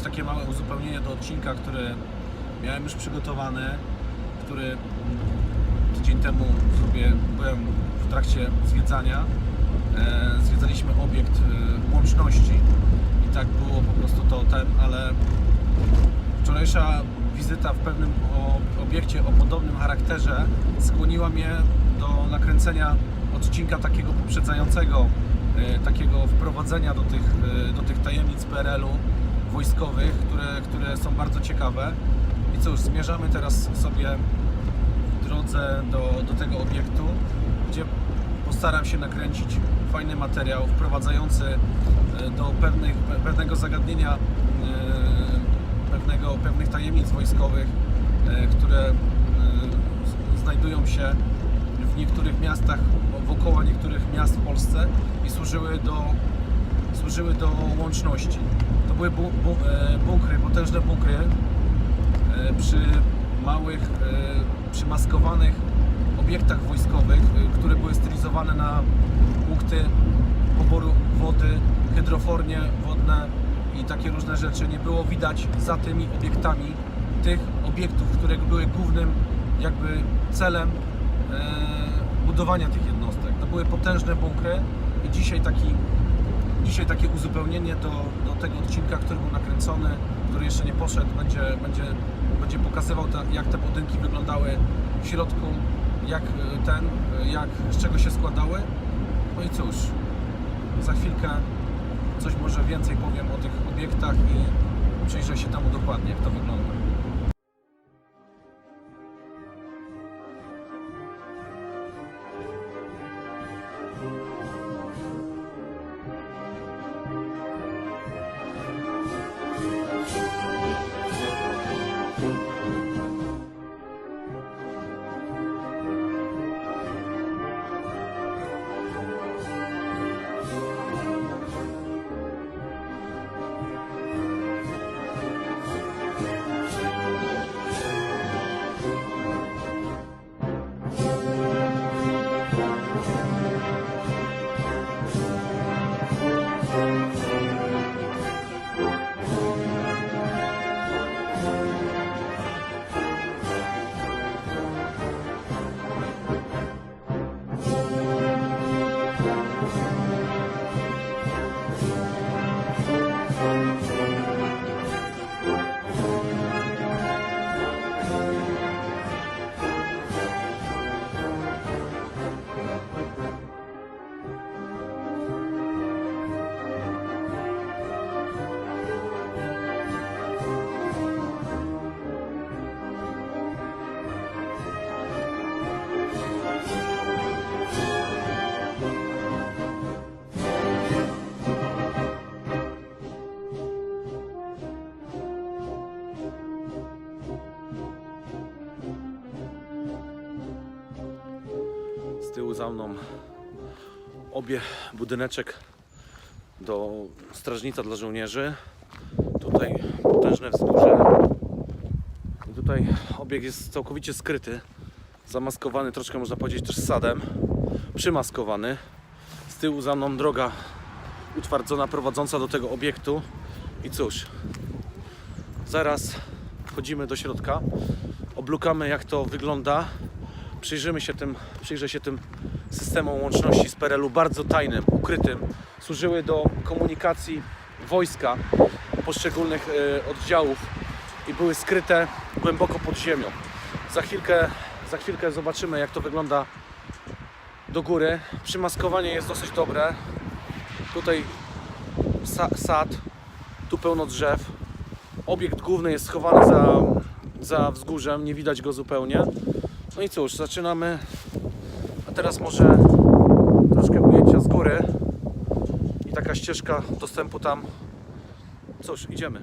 zrobić takie małe uzupełnienie do odcinka, który miałem już przygotowany, który tydzień temu sobie byłem w trakcie zwiedzania. E, zwiedzaliśmy obiekt e, łączności i tak było po prostu to ten, ale wczorajsza wizyta w pewnym obiekcie o podobnym charakterze skłoniła mnie do nakręcenia odcinka takiego poprzedzającego, e, takiego wprowadzenia do tych, do tych tajemnic PRL-u wojskowych, które, które są bardzo ciekawe. I cóż, zmierzamy teraz sobie w drodze do, do tego obiektu, gdzie postaram się nakręcić fajny materiał wprowadzający e, do pewnych, pe- pewnego zagadnienia, e, pewnego, pewnych tajemnic wojskowych, e, które znajdują się w niektórych miastach, wokoło niektórych miast w Polsce i służyły do, służyły do łączności. To były bu, bu, e, bunkry, potężne bunkry, e, przy małych, e, przymaskowanych obiektach wojskowych, które były stylizowane na punkty poboru wody, hydrofornie wodne i takie różne rzeczy. Nie było widać za tymi obiektami tych obiektów, które były głównym jakby celem budowania tych jednostek. To były potężne bunkry i dzisiaj taki dzisiaj takie uzupełnienie do, do tego odcinka, który był nakręcony, który jeszcze nie poszedł, będzie, będzie, będzie pokazywał ta, jak te budynki wyglądały w środku, jak e, ten, e, jak, z czego się składały. No i cóż, za chwilkę coś może więcej powiem o tych obiektach i przyjrzę się temu dokładnie, jak to wygląda. Obie budyneczek do strażnica dla żołnierzy. Tutaj potężne wzgórze. I tutaj obiekt jest całkowicie skryty, zamaskowany troszkę można powiedzieć też sadem, przymaskowany. Z tyłu za mną droga utwardzona prowadząca do tego obiektu. I cóż, zaraz wchodzimy do środka, oblukamy jak to wygląda, przyjrzymy się tym, przyjrzę się tym systemom łączności z PRL-u, bardzo tajnym, ukrytym. Służyły do komunikacji wojska poszczególnych e, oddziałów i były skryte głęboko pod ziemią. Za chwilkę, za chwilkę zobaczymy jak to wygląda do góry. Przymaskowanie jest dosyć dobre. Tutaj sa sad, tu pełno drzew. Obiekt główny jest schowany za, za wzgórzem, nie widać go zupełnie. No i cóż, zaczynamy. Teraz może troszkę ujęcia z góry i taka ścieżka dostępu tam. Cóż, idziemy.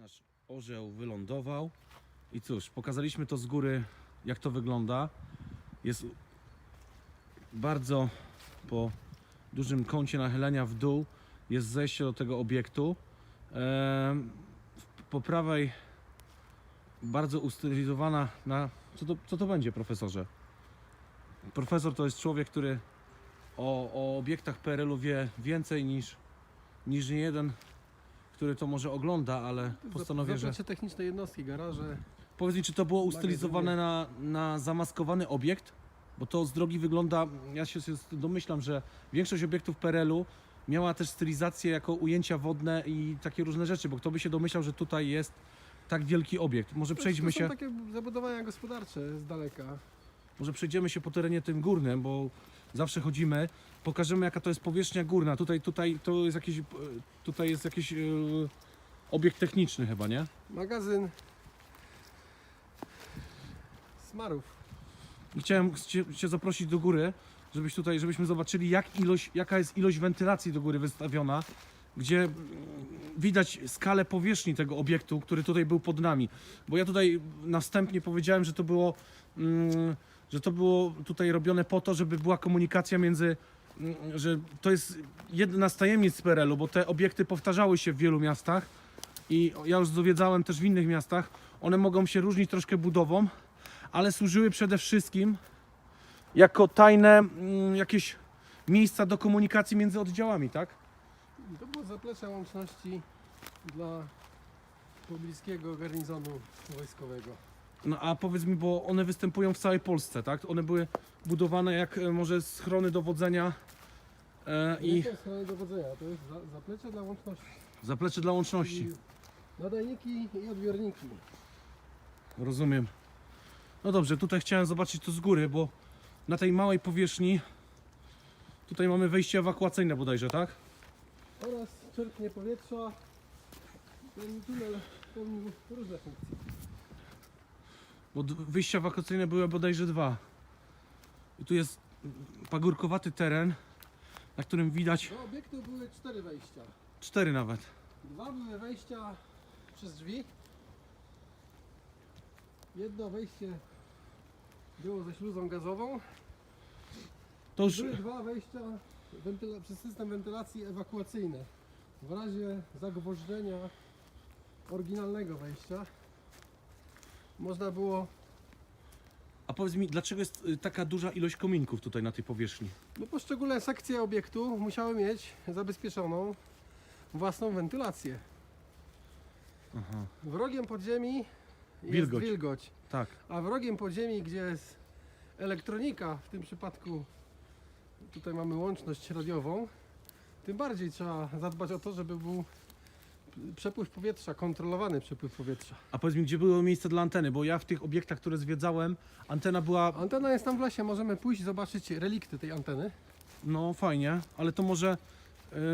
Nasz orzeł wylądował. I cóż, pokazaliśmy to z góry, jak to wygląda. Jest bardzo po dużym kącie nachylenia w dół. Jest zejście do tego obiektu. Po prawej bardzo ustylizowana na... Co to, co to będzie, profesorze? Profesor to jest człowiek, który o, o obiektach PRL-u wie więcej niż, niż nie jeden, który to może ogląda, ale postanowię, że... Zaplecze techniczne jednostki, garaże. Powiedz mi, czy to było ustylizowane na, na zamaskowany obiekt? Bo to z drogi wygląda, ja się się domyślam, że większość obiektów PRL-u miała też stylizację jako ujęcia wodne i takie różne rzeczy, bo kto by się domyślał, że tutaj jest tak wielki obiekt. Może przejdźmy to się, są takie zabudowania gospodarcze z daleka. może przejdziemy się po terenie tym górnym, bo zawsze chodzimy, pokażemy jaka to jest powierzchnia górna. Tutaj, tutaj to jest jakiś, e, tutaj jest jakiś e, obiekt techniczny chyba, nie? Magazyn smarów. I Chciałem cię, cię zaprosić do góry, żebyś tutaj, żebyśmy zobaczyli jak ilość, jaka jest ilość wentylacji do góry wystawiona, gdzie widać skalę powierzchni tego obiektu, który tutaj był pod nami. Bo ja tutaj na wstępnie powiedziałem, że to było, mm, że to było tutaj robione po to, żeby była komunikacja między, że to jest jedna z tajemnic PRL-u, bo te obiekty powtarzały się w wielu miastach i ja już dowiedzałem też w innych miastach, one mogą się różnić troszkę budową, ale służyły przede wszystkim jako tajne mm, jakieś miejsca do komunikacji między oddziałami, tak? To było zaplecze łączności dla pobliskiego garnizonu wojskowego. No a powiedz mi, bo one występują w całej Polsce, tak? One były budowane jak e, może schrony dowodzenia e, I to jest strony dowodzenia, to jest za, zaplecze dla łączności. zaplecze dla łączności. Nadajniki i odbiorniki. Rozumiem. No dobrze, tutaj chciałem zobaczyć to z góry, bo na tej małej powierzchni tutaj mamy wejście ewakuacyjne bodajże, tak? Oraz czerpnie powietrza. Ten tunel pełni różne funkcje. Bo wyjścia ewakuacyjne były bodajże dwa. I tu jest pagórkowaty teren, na którym widać Do obiektu były cztery wejścia. cztery nawet. Dwa były wejścia przez drzwi. Jedno wejście było ze śluzą gazową. To już Były dwa wejścia wentyla- przez system wentylacji ewakuacyjnej. W razie zagwożdżenia oryginalnego wejścia można było, A powiedz mi, dlaczego jest y, taka duża ilość kominków tutaj na tej powierzchni? no poszczególne sekcje obiektu musiały mieć zabezpieczoną własną wentylację. Wrogiem podziemi jest Wilgoć. wilgoć. tak. A wrogiem podziemi, gdzie jest elektronika, w tym przypadku tutaj mamy łączność radiową, tym bardziej trzeba zadbać o to, żeby był przepływ powietrza, kontrolowany przepływ powietrza. A powiedz mi, gdzie było miejsce dla anteny? Bo ja w tych obiektach, które zwiedzałem, antena była, Antena jest tam w lesie, możemy pójść zobaczyć relikty tej anteny. no fajnie, ale to może...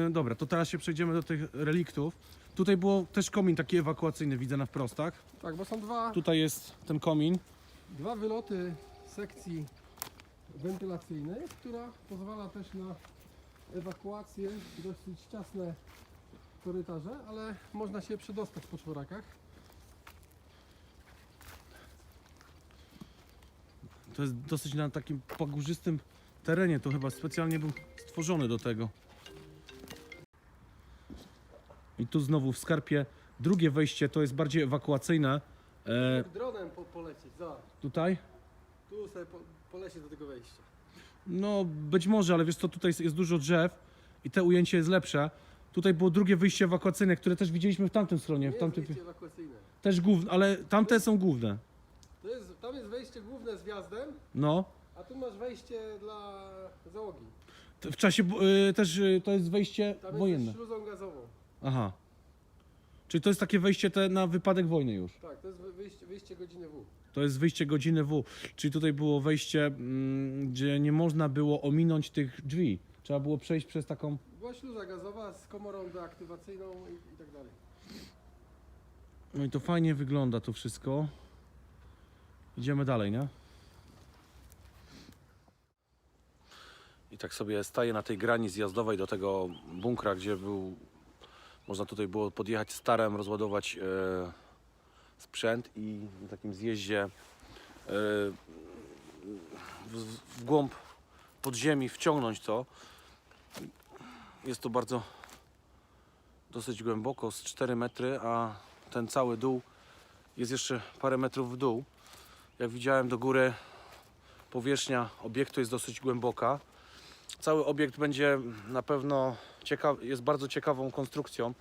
y, dobra, to teraz się przejdziemy do tych reliktów. Tutaj było też komin taki ewakuacyjny, widzę na wprost, tak? Tak, bo są dwa, Tutaj jest ten komin. dwa wyloty sekcji wentylacyjnej, która pozwala też na ewakuację, dosyć ciasne korytarze, ale można się przedostać po czworakach. To jest dosyć na takim pagórzystym terenie, to chyba specjalnie był stworzony do tego. I tu znowu w skarpie drugie wejście to jest bardziej ewakuacyjne. E, Tak dronem po, polecieć, zobacz. tutaj? Tu sobie po, polecieć do tego wejścia. No być może, ale wiesz co, tutaj jest, jest dużo drzew i te ujęcie jest lepsze. Tutaj było drugie wyjście ewakuacyjne, które też widzieliśmy w tamtym stronie, Nie w tamtym, jest wejście ewakuacyjne. też główne, ale tamte są główne. To jest, tam jest wejście główne z wjazdem, No, a tu masz wejście dla załogi. T- w czasie y, też y, to jest wejście Tam jest wojenne. z śluzą gazową. Aha. Czyli to jest takie wejście te na wypadek wojny już. Tak, to jest wy- wyjście, wyjście godziny W. To jest wyjście godziny W. Czyli tutaj było wejście, mm, gdzie nie można było ominąć tych drzwi. Trzeba było przejść przez taką. Była śluza gazowa z komorą deaktywacyjną i, i tak dalej. No i to fajnie wygląda to wszystko. Idziemy dalej, nie? I tak sobie staję na tej grani zjazdowej do tego bunkra, gdzie był Można tutaj było podjechać starem, rozładować e, sprzęt i na takim zjeździe e, w, w głąb podziemi wciągnąć to. Jest to bardzo dosyć głęboko, z 4 metry, a ten cały dół jest jeszcze parę metrów w dół. Jak widziałem do góry powierzchnia obiektu jest dosyć głęboka. Cały obiekt będzie na pewno ciekaw, jest bardzo ciekawą konstrukcją,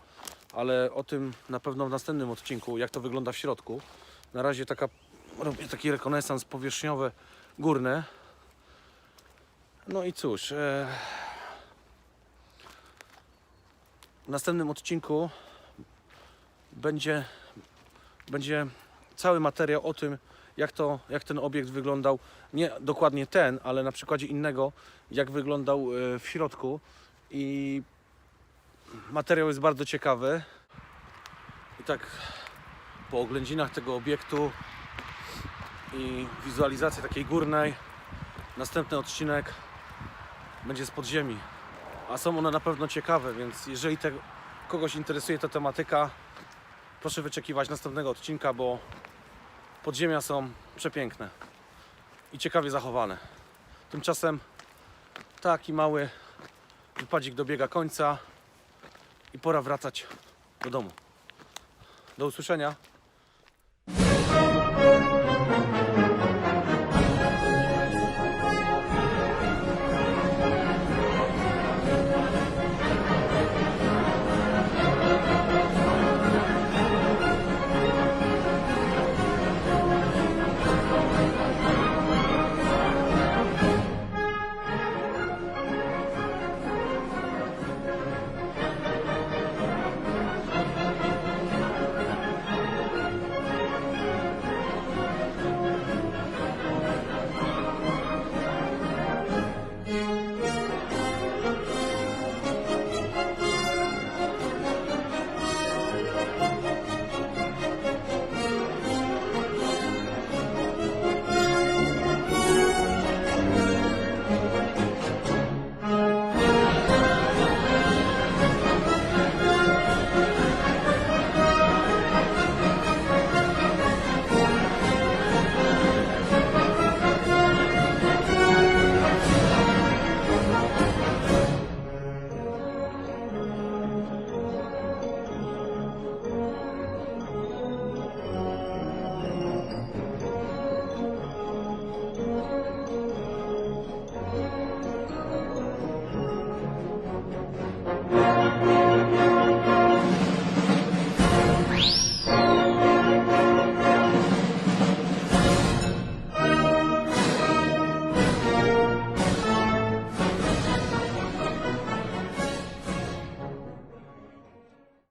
ale o tym na pewno w następnym odcinku, jak to wygląda w środku. Na razie taka, robię taki rekonesans powierzchniowy, górny. No i cóż, e, w następnym odcinku będzie, będzie cały materiał o tym, jak, to, jak ten obiekt wyglądał. Nie dokładnie ten, ale na przykładzie innego, jak wyglądał e, w środku. I materiał jest bardzo ciekawy. I tak po oględzinach tego obiektu i wizualizacji takiej górnej, następny odcinek będzie z podziemi. A są one na pewno ciekawe, więc jeżeli te, kogoś interesuje ta tematyka, proszę wyczekiwać następnego odcinka, bo podziemia są przepiękne i ciekawie zachowane. Tymczasem taki mały wypadzik dobiega końca i pora wracać do domu. Do usłyszenia.